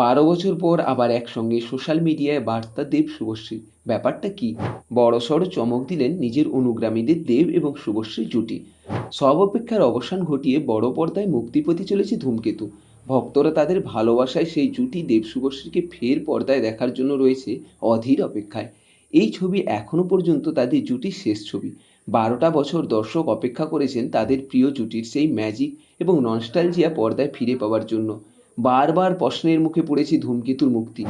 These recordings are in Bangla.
বারো বছর পর আবার একসঙ্গে সোশ্যাল মিডিয়ায় বার্তা দেব শুভশ্রী। ব্যাপারটা কি? বড়সড় চমক দিলেন নিজের অনুগ্রামীদের দেব এবং শুভশ্রী জুটি। সব অপেক্ষার অবসান ঘটিয়ে বড় পর্দায় মুক্তি পেতে চলেছে ধূমকেতু। ভক্তরা তাদের ভালোবাসায় সেই জুটি দেব শুভশ্রীকে ফের পর্দায় দেখার জন্য রয়েছে অধীর অপেক্ষায়। এই ছবি এখনও পর্যন্ত তাদের জুটির শেষ ছবি। বারোটা বছর দর্শক অপেক্ষা করেছেন তাদের প্রিয় জুটির সেই ম্যাজিক এবং ননস্টালজিয়া পর্দায় ফিরে পাওয়ার জন্য। বারবার প্রশ্নের মুখে পড়েছে ধূমকেতুর মুক্তি।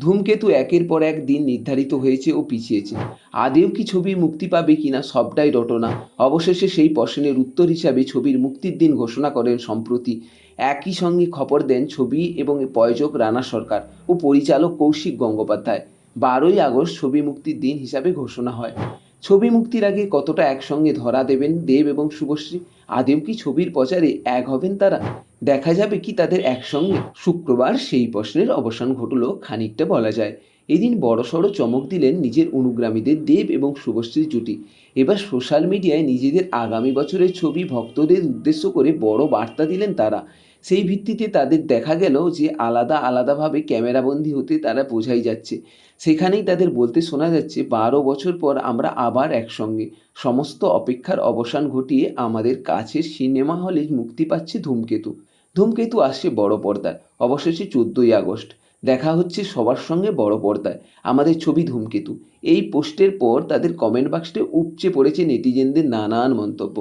ধূমকেতু একের পর এক দিন নির্ধারিত হয়েছে ও পিছিয়েছে। আদেও কি ছবি মুক্তি পাবে কিনা সবটাই রটনা। অবশেষে সেই প্রশ্নের উত্তর হিসাবে ছবির মুক্তির দিন ঘোষণা করেন সম্প্রতি। একই সঙ্গে খবর দেন ছবি এবং প্রয়োজক রানা সরকার ও পরিচালক কৌশিক গঙ্গোপাধ্যায়। বারোই আগস্ট ছবি মুক্তির দিন হিসাবে ঘোষণা হয়। ছবি মুক্তির আগে কতটা একসঙ্গে ধরা দেবেন দেব এবং শুভশ্রী? আদেও কি ছবির প্রচারে এক হবেন তারা? দেখা যাবে কি তাদের একসঙ্গে? শুক্রবার সেই প্রশ্নের অবসান ঘটল, খানিকটা বলা যায়। এদিন বড়সড় চমক দিলেন নিজের অনুগ্রামীদের দেব এবং শুভশ্রীর জুটি। এবার সোশ্যাল মিডিয়ায় নিজেদের আগামী বছরের ছবি ভক্তদের উদ্দেশ্য করে বড় বার্তা দিলেন তারা। সেই ভিত্তিতে তাদের দেখা গেল যে আলাদা আলাদাভাবে ক্যামেরাবন্দি হতে তারা বোঝাই যাচ্ছে। সেখানেই তাদের বলতে শোনা যাচ্ছে, বারো বছর পর আমরা আবার একসঙ্গে। সমস্ত অপেক্ষার অবসান ঘটিয়ে আমাদের কাছের সিনেমা হলে মুক্তি পাচ্ছে ধূমকেতু। ধূমকেতু আসছে বড় পর্দায়, অবশেষে চোদ্দোই আগস্ট। দেখা হচ্ছে সবার সঙ্গে বড় পর্দায়। আমাদের ছবি ধূমকেতু। এই পোস্টের পর তাদের কমেন্ট বাক্সে উপচে পড়েছে নেটিজেনদের নানান মন্তব্য।